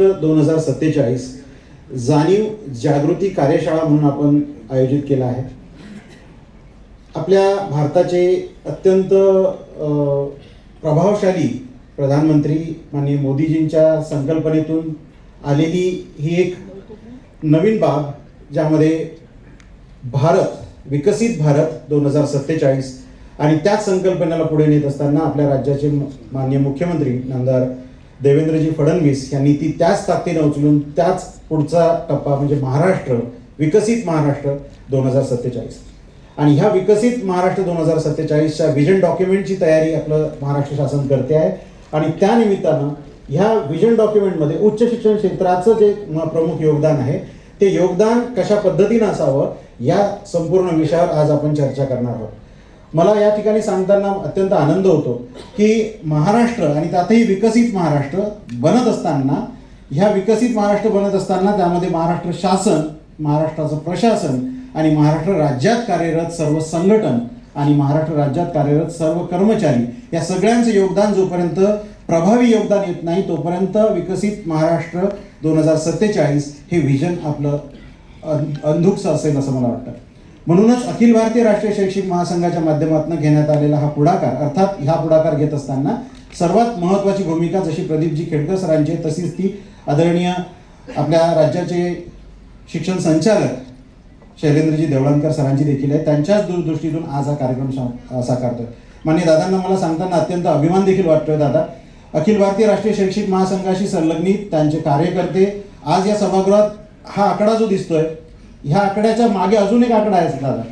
महाराष्ट्र दोन हजार सत्तेचाळीस जाणीव जागृती कार्यशाळा म्हणून आपण आयोजित केला आहे. आपल्या भारताचे अत्यंत प्रभावशाली प्रधानमंत्री माननीय मोदीजींच्या संकल्पनेतून आलेली ही एक नवीन बाब ज्यामध्ये भारत विकसित भारत दोन हजार सत्तेचाळीस आणि त्याच संकल्पनेला पुढे नेत असताना आपल्या राज्याचे माननीय मुख्यमंत्री नामदार देवेंद्रजी फडणवीस यांनी ती त्याच ताकदीनं उचलून त्याच पुढचा टप्पा म्हणजे महाराष्ट्र विकसित महाराष्ट्र दोन हजार सत्तेचाळीस. आणि ह्या विकसित महाराष्ट्र दोन हजार सत्तेचाळीसच्या विजन डॉक्युमेंटची तयारी आपलं महाराष्ट्र शासन करते आहे. आणि त्या निमित्तानं ह्या विजन डॉक्युमेंटमध्ये उच्च शिक्षण क्षेत्राचं जे प्रमुख योगदान आहे ते योगदान कशा पद्धतीनं असावं या संपूर्ण विषयावर आज आपण चर्चा करणार आहोत. मला या ठिकाणी सांगताना अत्यंत आनंद होतो की महाराष्ट्र आणि त्यातही विकसित महाराष्ट्र बनत असताना ह्या विकसित महाराष्ट्र बनत असताना त्यामध्ये महाराष्ट्र शासन महाराष्ट्राचं प्रशासन आणि महाराष्ट्र राज्यात कार्यरत सर्व संघटन आणि महाराष्ट्र राज्यात कार्यरत सर्व कर्मचारी या सगळ्यांचं योगदान जोपर्यंत प्रभावी योगदान येत नाही तोपर्यंत विकसित महाराष्ट्र दोन हजार सत्तेचाळीस हे व्हिजन आपलं अंधुकचं असेल असं मला वाटतं. म्हणूनच अखिल भारतीय राष्ट्रीय शैक्षिक महासंघाच्या माध्यमातून घेण्यात आलेला हा पुढाकार अर्थात हा पुढाकार घेत असताना सर्वात महत्त्वाची भूमिका जशी प्रदीपजी खेडकर सरांची तशीच ती आदरणीय आपल्या राज्याचे शिक्षण संचालक शैलेंद्रजी देवळणकर सरांची देखील आहे. त्यांच्याच दूरदृष्टीतून आज हा कार्यक्रम साकारतोय. मान्य दादांना मला सांगताना अत्यंत अभिमान देखील वाटतोय दादा. अखिल भारतीय राष्ट्रीय शैक्षिक महासंघाशी संलग्नित त्यांचे कार्यकर्ते आज या सभागृहात हा आकडा जो दिसतोय ह्या आकड्याच्या मागे अजून एक आकडा आहे दादा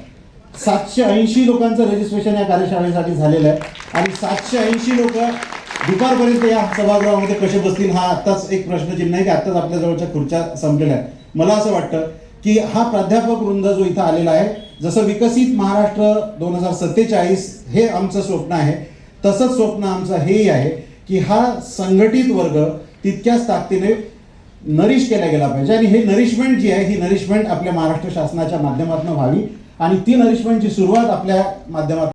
सातशे ऐंशी लोकांचं रजिस्ट्रेशन या कार्यशाळेसाठी झालेलं आहे. आणि सातशे ऐंशी लोक दुपारपर्यंत या सभागृहामध्ये कसे बसतील हा आत्ताच एक प्रश्नचिन्ह आहे की आत्ताच आपल्या जवळच्या खुर्च्या संपलेल्या आहेत. मला असं वाटतं की हा प्राध्यापक वृंद जो इथं आलेला आहे जसं विकसित महाराष्ट्र दोन हजार सत्तेचाळीस हे आमचं स्वप्न आहे तसंच स्वप्न आमचं हेही आहे की हा संघटित वर्ग तितक्याच ताकदीने नरिश केला गेला पाहिजे. आणि हे नरिशमेंट जी आहे ही नरिशमेंट आपल्या महाराष्ट्र शासनाच्या माध्यमातून व्हावी. आणि ती नरिशमेंटची सुरुवात आपल्या माध्यमातून